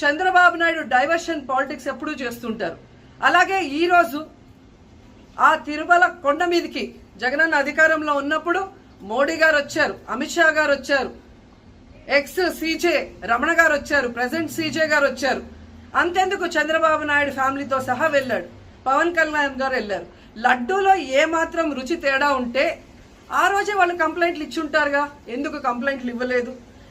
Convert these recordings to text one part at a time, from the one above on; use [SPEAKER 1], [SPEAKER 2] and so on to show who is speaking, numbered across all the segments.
[SPEAKER 1] Chandrababu Naidu diversion politics ఎప్పుడూ చేస్తుంటారు. అలాగే ఈరోజు ఆ తిరుమల కొండ మీదకి జగనన్న అధికారంలో ఉన్నప్పుడు మోడీ గారు వచ్చారు అమిత్ షా గారు వచ్చారు ఎక్స్ సీజే రమణ గారు వచ్చారు ప్రెసెంట్ సీజే గారు వచ్చారు. అంతెందుకు చంద్రబాబు నాయుడు ఫ్యామిలీతో సహా వెళ్ళాడు పవన్ కళ్యాణ్ గారు వెళ్ళారు. లడ్డూలో ఏమాత్రం రుచి తేడా ఉంటే ఆ రోజే వాళ్ళు కంప్లైంట్లు ఇచ్చుంటారుగా. ఎందుకు కంప్లైంట్లు ఇవ్వలేదు?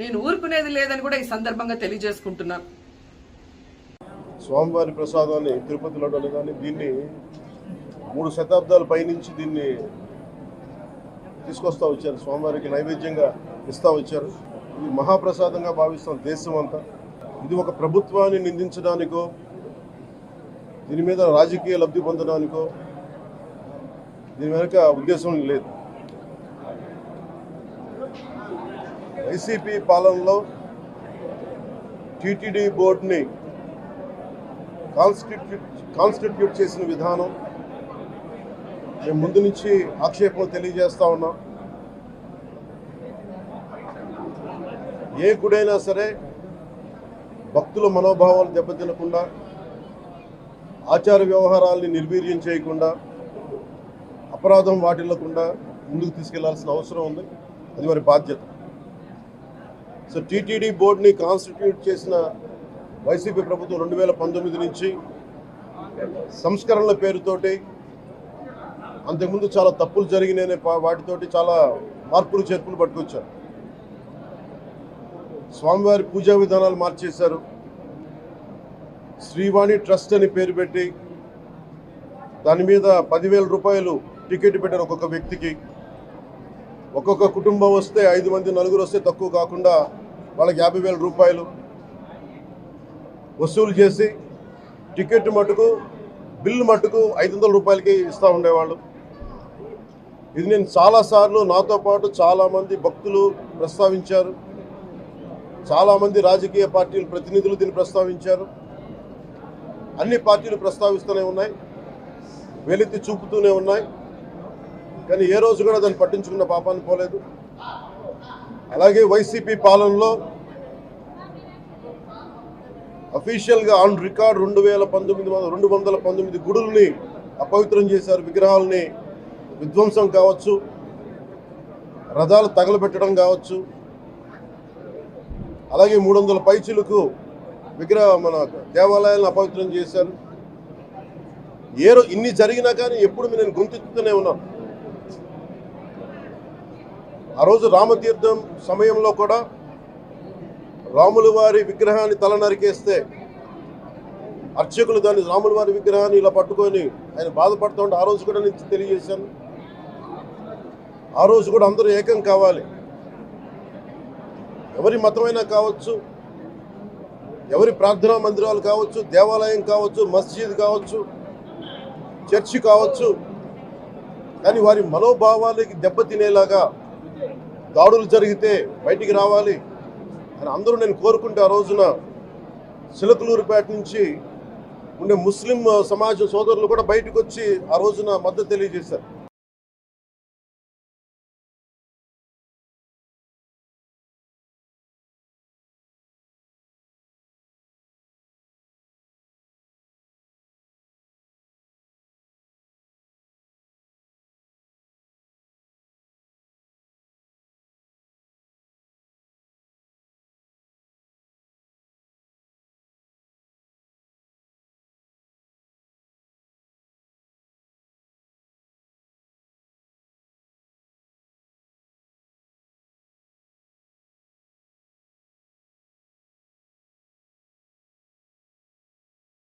[SPEAKER 1] నేను ఊరుకునేది లేదని కూడా ఈ సందర్భంగా తెలియజేసుకుంటున్నాను
[SPEAKER 2] స్వామివారి ప్రసాదాన్ని తిరుపతి లడ్డూలు కానీ దీన్ని మూడు శతాబ్దాల పైనుంచి దీన్ని తీసుకొస్తా వచ్చారు. స్వామివారికి నైవేద్యంగా ఇస్తా వచ్చారు. ఇది మహాప్రసాదంగా భావిస్తాం దేశం అంతా. ఇది ఒక ప్రభుత్వాన్ని నిందించడానికో దీని మీద రాజకీయ లబ్ధి పొందడానికో దీని వెనుక ఉద్దేశం లేదు. వైసీపీ పాలనలో టీటీడీ బోర్డుని కాన్స్టిట్యూట్ కాన్స్టిట్యూట్ చేసిన విధానం మేము ముందు నుంచి ఆక్షేపం తెలియజేస్తా ఉన్నాం. ఏ గుడైనా సరే భక్తుల మనోభావాలు దెబ్బతినకుండా ఆచార వ్యవహారాల్ని నిర్వీర్యం చేయకుండా అపరాధం వాటిల్లకుండా ముందుకు తీసుకెళ్ళాల్సిన అవసరం ఉంది. అది వారి బాధ్యత. సో టీటీడీ బోర్డుని కాన్స్టిట్యూట్ చేసిన వైసీపీ ప్రభుత్వం రెండు వేల పంతొమ్మిది నుంచి సంస్కరణల పేరుతోటి అంతకుముందు చాలా తప్పులు జరిగినాయనే వాటితోటి చాలా మార్పులు చేర్పులు పట్టుకొచ్చారు. స్వామివారి పూజా విధానాలు మార్చేశారు. శ్రీవాణి ట్రస్ట్ అని పేరు పెట్టి దాని మీద పదివేల రూపాయలు టికెట్ పెట్టారు ఒక్కొక్క వ్యక్తికి. ఒక్కొక్క కుటుంబం వస్తే ఐదు మంది నలుగురు వస్తే తక్కువ కాకుండా వాళ్ళకి యాభై వేల రూపాయలు వసూలు చేసి టికెట్ మటుకు బిల్లు మటుకు ఐదు వందల రూపాయలకి ఇస్తూ ఉండేవాళ్ళు. ఇది నేను చాలాసార్లు నాతో పాటు చాలామంది భక్తులు ప్రస్తావించారు. చాలామంది రాజకీయ పార్టీల ప్రతినిధులు దీన్ని ప్రస్తావించారు. అన్ని పార్టీలు ప్రస్తావిస్తూనే ఉన్నాయి. వెలితి చూపుతూనే ఉన్నాయి. కానీ ఏ రోజు కూడా దాన్ని పట్టించుకున్న పాపాన్ని పోలేదు. అలాగే వైసీపీ పాలనలో అఫీషియల్గా ఆన్ రికార్డ్ రెండు వేల పంతొమ్మిది వందల రెండు వందల పంతొమ్మిది గుడుల్ని అపవిత్రం చేశారు. విగ్రహాలని విధ్వంసం కావచ్చు రథాలు తగలబెట్టడం కావచ్చు. అలాగే మూడు వందల పైచులకు విగ్రహ మన దేవాలయాలను అపవిత్రం చేశారు. ఏ ఇన్ని జరిగినా కానీ ఎప్పుడు నేను గొంతెత్తుతూనే ఉన్నాను. ఆ రోజు రామతీర్థం సమయంలో కూడా రాముల వారి విగ్రహాన్ని తల నరికేస్తే అర్చకులు దాన్ని రాముల వారి విగ్రహాన్ని ఇలా పట్టుకొని ఆయన బాధపడుతూ ఉంటే ఆ రోజు కూడా నేను తెలియజేశాను. ఆ రోజు కూడా అందరూ ఏకం కావాలి. ఎవరి మతమైనా కావచ్చు ఎవరి ప్రార్థనా మందిరాలు కావచ్చు దేవాలయం కావచ్చు మస్జిద్ కావచ్చు చర్చి కావచ్చు కానీ వారి మనోభావాలకి దెబ్బతినేలాగా దాడులు జరిగితే బయటికి రావాలి అని అందరూ నేను కోరుకుంటే ఆ రోజున సిలకలూరుపేట నుంచి ఉండే ముస్లిం సమాజ సోదరులు కూడా బయటకు వచ్చి ఆ రోజున మద్దతు తెలియజేశారు.